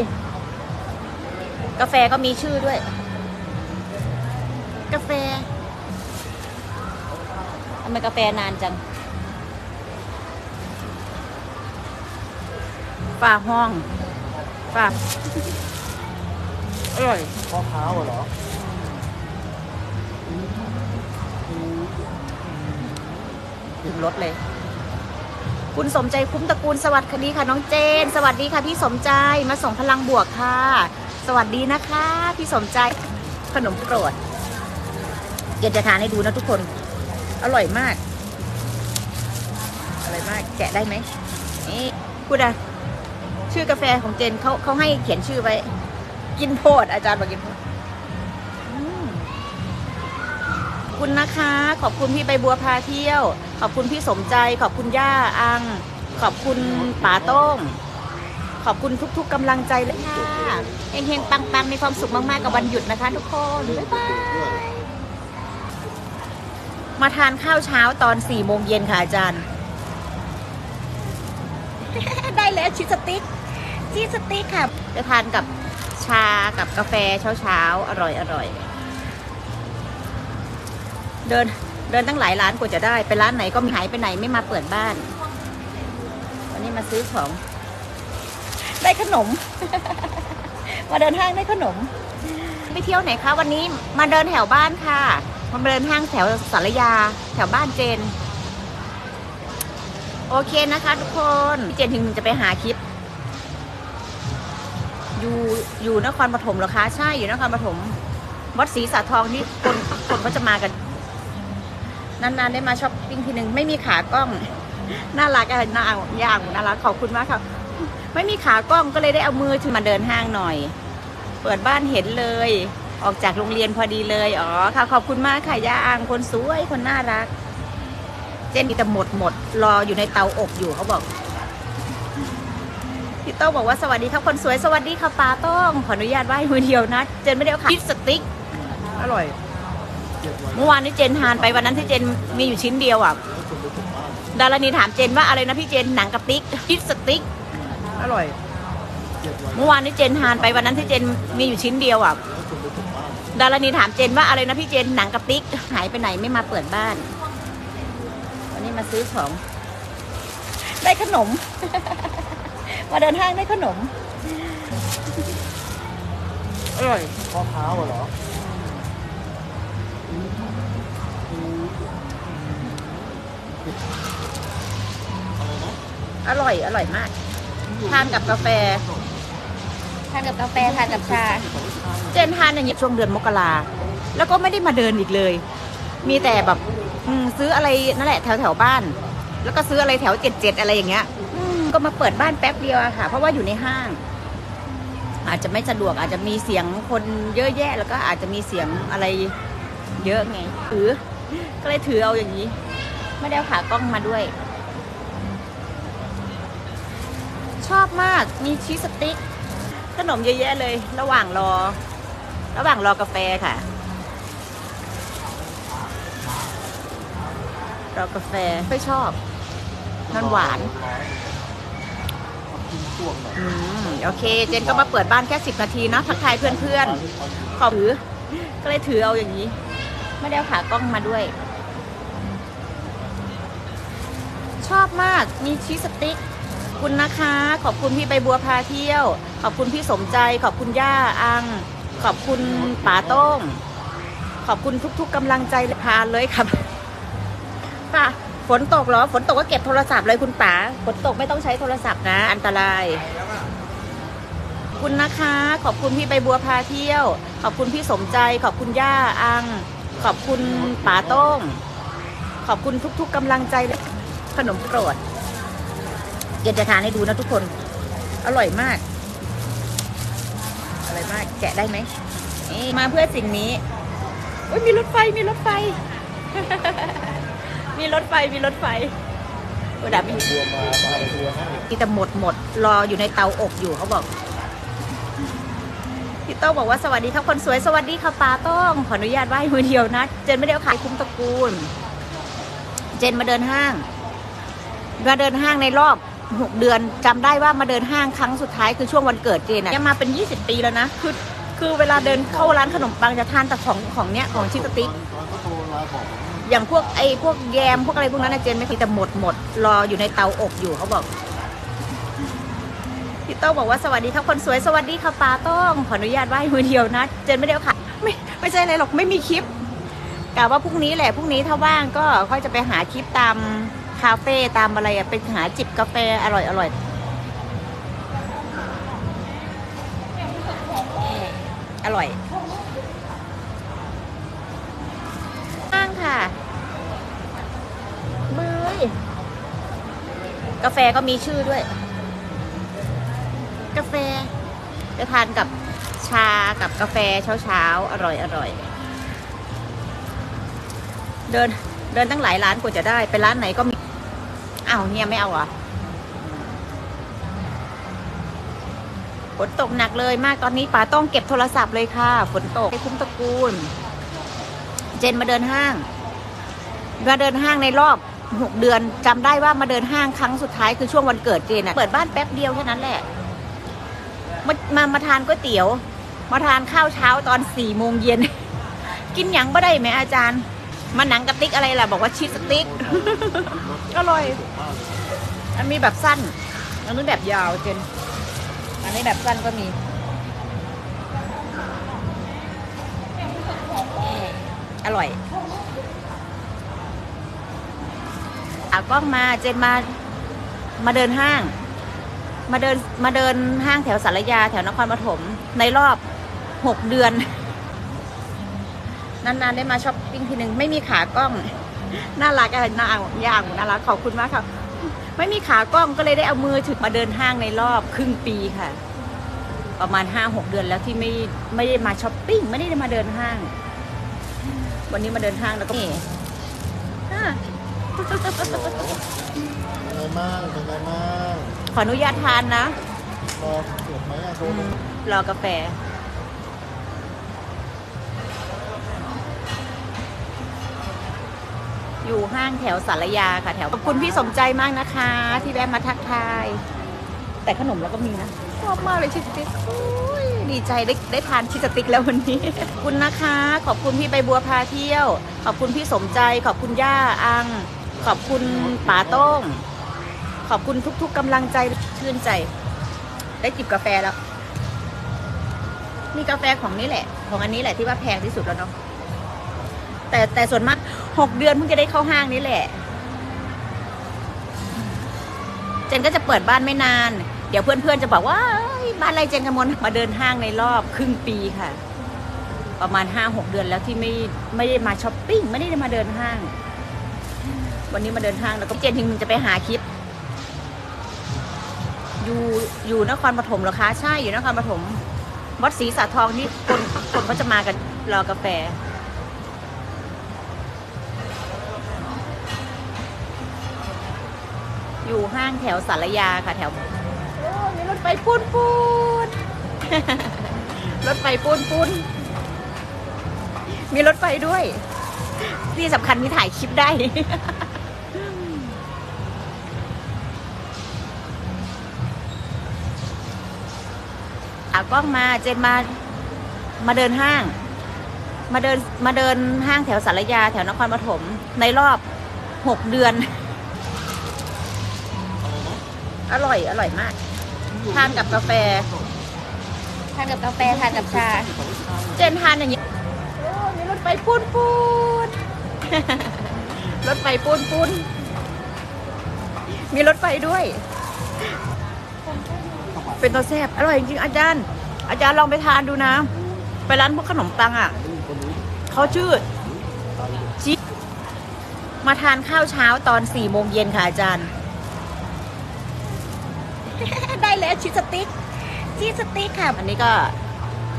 ยกาแฟก็มีชื่อด้วย กาแฟทำไมกาแฟนานจังฝ่าห้องฝ่าอร่อยข้อเท้าเหรอถึงรถเลย คุณสมใจคุ้มตระกูลสวัสดีค่ะน้องเจน สวัสดีค่ะพี่สมใจมาส่งพลังบวกค่ะ สวัสดีนะคะ พี่สมใจขนมโปรดเจนจะทานให้ดูนะทุกคน อร่อยมากอร่อยมากแกะได้ไหมนี่พูดอะชื่อกาแฟของเจนเขาเขาให้เขียนชื่อไว้ กินโพดอาจารย์บอกกินโพด คุณนะคะ ขอบคุณพี่ใบบัวพาเที่ยว ขอบคุณพี่สมใจ ขอบคุณย่าอัง ขอบคุณป๋าโต้ง ขอบคุณทุก ๆกำลังใจเลยค่ะเฮงๆปังๆมีความสุขมากๆกับวันหยุดนะคะ ทุกคนบ๊ายบายมาทานข้าวเช้าตอน4โมงเย็นค่ะอาจารย์ ได้แล้วชีสติ๊กชีสสติ๊กค่ะ จะทานกับชากับกาแฟเช้าๆ อร่อยอร่อย เดินเดินตั้งหลายร้านกว่าจะได้ ไปร้านไหนก็ไม่หายไปไหนไม่มาเปิดบ้าน วันนี้มาซื้อของ ได้ขนม มาเดินห้างได้ขนม ไปเที่ยวไหนคะ วันนี้มาเดินแถวบ้านค่ะมาเดินห้างแถวสารยา แถวบ้านเจน โอเคนะคะทุกคนพี่เจนถึงจะไปหาคลิป อยู่อยู่นครปฐมเหรอคะ ใช่อยู่นครปฐมวัดศรีสาทองนี่คนคนเขาจะมากัน นานๆได้มาช้อปปิ้งทีหนึ่งไม่มีขากล้อง น่ารักอะน่าย่างน่ารักขอบคุณมากค่ะ ไม่มีขากล้องก็เลยได้เอามือถือมาเดินห้างหน่อย เปิดบ้านเห็นเลย ออกจากโรงเรียนพอดีเลย อ๋อค่ะขอบคุณมากค่ะย่างคนสวยคนน่ารัก เจนมีแต่หมดหมดรออยู่ในเตาอบอยู่เขาบอกพี่โต้งบอกว่าสวัสดีครับคนสวยสวัสดีค่ะปาโต้งขออนุญาตไหว้มือเดียวนะ เจนไม่ได้เอาค่ะพิซสติ๊กอร่อย เก็บไว้เมื่อวานนี้เจนทานไปวันนั้นที่เจนมีอยู่ชิ้นเดียวอะให้คนไปถึงบ้านดารณีถามเจนว่าอะไรนะพี่เจนหนังกระติกพิซสติ๊กอร่อยเก็บไว้เมื่อวานนี้เจนทานไปวันนั้นที่เจนมีอยู่ชิ้นเดียวอะให้คนไปถึงบ้านดารณีถามเจนว่าอะไรนะพี่เจนหนังกระติกหายไปไหนไม่มาเปิดบ้าน วันนี้มาซื้อของ ได้ขนม มาเดินห้างได้ขนมอร่อยข้อเท้าเหรอ อร่อย อร่อยมาก ทานกับกาแฟ ทานกับกาแฟทานกับชา เจนทานอย่างเงี้ยช่วงเดือนมกราแล้วก็ไม่ได้มาเดินอีกเลย มีแต่แบบอืมซื้ออะไรนั่นแหละแถวแถวๆบ้าน แล้วก็ซื้ออะไรแถวเจ็ดเจ็ดอะไรอย่างเงี้ยอืมก็มาเปิดบ้านแป๊บเดียวอะค่ะ เพราะว่าอยู่ในห้าง อาจจะไม่สะดวกอาจจะมีเสียงคนเยอะแยะ แล้วก็อาจจะมีเสียงอะไร เยอะไงถือ ก็เลยถือเอาอย่างนี้ ไม่ได้เอาขากล้องมาด้วย ชอบมากมีชีสติ๊กขนมเยอะแยะเลย ระหว่างรอ ระหว่างรอกาแฟค่ะ รอกาแฟไม่ชอบมันหวานอืมโอเค เจนก็มาเปิดบ้านแค่สิบนาทีเนาะทักทายเพื่อนๆขอถือก็เลยถือเอาอย่างนี้ ไม่ได้เอาขากล้องมาด้วย ชอบมากมีชีสติ๊กคุณนะคะ ขอบคุณพี่ใบบัวพาเที่ยว ขอบคุณพี่สมใจ ขอบคุณย่าอัง ขอบคุณป๋าโต้ง ขอบคุณทุก ๆกำลังใจพานเลยครับป่ะฝนตกเหรอ ฝนตกก็เก็บโทรศัพท์เลยคุณป๋าฝนตกไม่ต้องใช้โทรศัพท์นะ อันตราย คุณนะคะ ขอบคุณพี่ใบบัวพาเที่ยว ขอบคุณพี่สมใจ ขอบคุณย่าอัง ขอบคุณป๋าโต้ง ขอบคุณทุก ๆกำลังใจเลยขนมโปรดเกนจะทานให้ดูนะทุกคน อร่อยมากอร่อยมากแกะได้ไหมมาเพื่อสิ่งนี้อุ้ยมีรถไฟมีรถไฟ มีรถไฟมีรถไฟโอ้ดับมีบัวมาตัวให้มีแต่หมดหมดรออยู่ในเตาอบอยู่เขาบอก พี่โต้งบอกว่าสวัสดีครับคนสวยสวัสดีค่ะปาโต้องขออนุญาตไหว้มือเดียวนะ เจนไม่ได้เอาขายคุ้มตระกูล เจนมาเดินห้าง มาเดินห้างในรอบหกเดือนจำได้ว่ามาเดินห้างครั้งสุดท้ายคือช่วงวันเกิดเจนอะเนี่ยมาเป็น 20 ปีแล้วนะคือคือเวลาเดินเข้าร้านขนมปังจะทานแต่ของของเนี้ยของชิสติ๊กอนเขาโทรไลน์บอกผมอย่างพวกไอ้พวกแยมพวกอะไรพวกนั้นนะเจนไม่เคยแต่หมดหมดรออยู่ในเตาอบอยู่เขาบอก พี่โต้งบอกว่าสวัสดีครับคนสวยสวัสดีค่ะปาโต้องขออนุญาตไหว้มือเดียวนะ เจนไม่ได้เอาค่ะ ไม่ไม่ใช่อะไรหรอกไม่มีคลิปกะว่าพรุ่งนี้แหละพรุ่งนี้ถ้าว่างก็ค่อยจะไปหาคลิปตามคาเฟ่ตามอะไรอะไปหาจิบกาแฟอร่อยอร่อยอร่อยห้างค่ะเบยกาแฟก็มีชื่อด้วย กาแฟจะทานกับชากับกาแฟเช้าเช้าๆ อร่อยอร่อย เดินเดินตั้งหลายร้านกว่าจะได้ ไปร้านไหนก็มี อ้าวเนี่ยไม่เอาอะฝนตกหนักเลยมากตอนนี้ป๋าต้องเก็บโทรศัพท์เลยค่ะ ฝนตกให้คุ้มตระกูล เจนมาเดินห้าง มาเดินห้างในรอบหกเดือนจำได้ว่ามาเดินห้างครั้งสุดท้ายคือช่วงวันเกิดเจนอะเปิดบ้านแป๊บเดียวแค่นั้นแหละ มามามาทานก๋วยเตี๋ยว มาทานข้าวเช้าตอนสี่โมงเย็น กินหยังบ่ได้ไหมอาจารย์ มาหนังกระติกอะไรล่ะ บอกว่าชีสสติ๊กอร่อยอันมีแบบสั้น อันนี้แบบยาวเจนอันนี้แบบสั้นก็มีอร่อยอากล้องมาเจนมา มาเดินห้าง มาเดินมาเดินห้างแถวสารยาแถวนครปฐมในรอบหกเดือน นานๆได้มาช้อปปิ้งทีหนึ่งไม่มีขากล้อง น่ารักอะน่าย่างน่ารักขอบคุณมากค่ะไม่มีขากล้องก็เลยได้เอามือถือมาเดินห้างในรอบครึ่งปีค่ะ ประมาณห้าหกเดือนแล้วที่ไม่ไม่ได้มาช้อปปิ้งไม่ได้มาเดินห้าง วันนี้มาเดินห้างแล้วก็นี่อะเป็นไงบ้างเป็นไงบ้าง ขออนุญาตทานนะ รอเกิดไหมอะโทรอืมรอกาแฟ อยู่ห้างแถวสารยาค่ะแถว ขอบคุณพี่สมใจมากนะคะ ที่แวะมาทักทาย แต่ขนมเราก็มีนะ ชอบมากเลยชิสติ๊กโอ้ยดีใจได้ได้ทานชิสติ๊กแล้ววันนี้ ขอบคุณนะคะ ขอบคุณพี่ใบบัวพาเที่ยว ขอบคุณพี่สมใจ ขอบคุณย่าอัง ขอบคุณป๋าโต้ง ขอบคุณทุก ๆกำลังใจชื่นใจ ได้จิบกาแฟแล้ว มีกาแฟของนี่แหละ ของอันนี้แหละที่ว่าแพงที่สุดแล้วเนาะแต่แต่ส่วนมากหกเดือนเพิ่งจะได้เข้าห้างนี่แหละ เจนก็จะเปิดบ้านไม่นาน เดี๋ยวเพื่อนๆจะบอกว่าบ้านอะไรเจนกมลมาเดินห้างในรอบครึ่งปีค่ะ ประมาณห้าหกเดือนแล้วที่ไม่ไม่ได้มาช้อปปิ้งไม่ได้มาเดินห้าง วันนี้มาเดินห้างแล้วก็เจนถึงจะไปหาคลิป อยู่อยู่นครปฐมเหรอคะ ใช่อยู่นครปฐมวัดศรีสาทองนี่คนคนเขาจะมากันรอกาแฟ อยู่ห้างแถวสารยาค่ะแถวโอ้มีรถไฟปูนปูนรถไฟปูนปูนมีรถไฟด้วย ที่สำคัญมีถ่ายคลิปได้ อากล้องมาเจนมามาเดินห้าง มาเดินมาเดินห้างแถวสารยา แถวนครปฐมในรอบหกเดือน อร่อยอร่อยมาก ทานกับกาแฟ ทานกับกาแฟทานกับชา เจนทานอย่างนี้โอ้มีรถไฟปูนปูนรถไฟปูนปูนมีรถไฟด้วย เป็นตัวแซ่บอร่อยจริงๆอาจารย์ อาจารย์ลองไปทานดูนะ ไปร้านพวกขนมปังอะเขาชื่อชิมาทานข้าวเช้าตอนสี่โมงเย็นค่ะอาจารย์ ได้แล้วชีสติ๊กชีสติ๊กค่ะ อันนี้ก็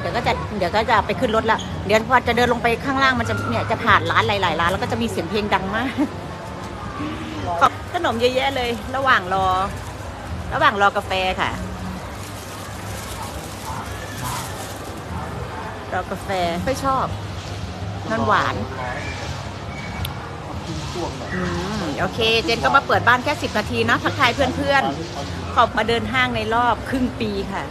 เดี๋ยวก็จะเดี๋ยวก็จะไปขึ้นรถละเดี๋ยวพอจะเดินลงไปข้างล่างมันจะเนี่ยจะผ่านร้านหลายๆร้านแล้วก็จะมีเสียงเพลงดังมากขอบขนมเยอะแยะเลย ระหว่างรอ ระหว่างรอกาแฟค่ะ รอกาแฟไม่ชอบมันหวานร้อยช่วงหน่อยอืมโอเค เจนก็มาเปิดบ้านแค่10นาทีเนาะทักทายเพื่อนๆขอบมาเดินห้างในรอบครึ่งปีค่ะ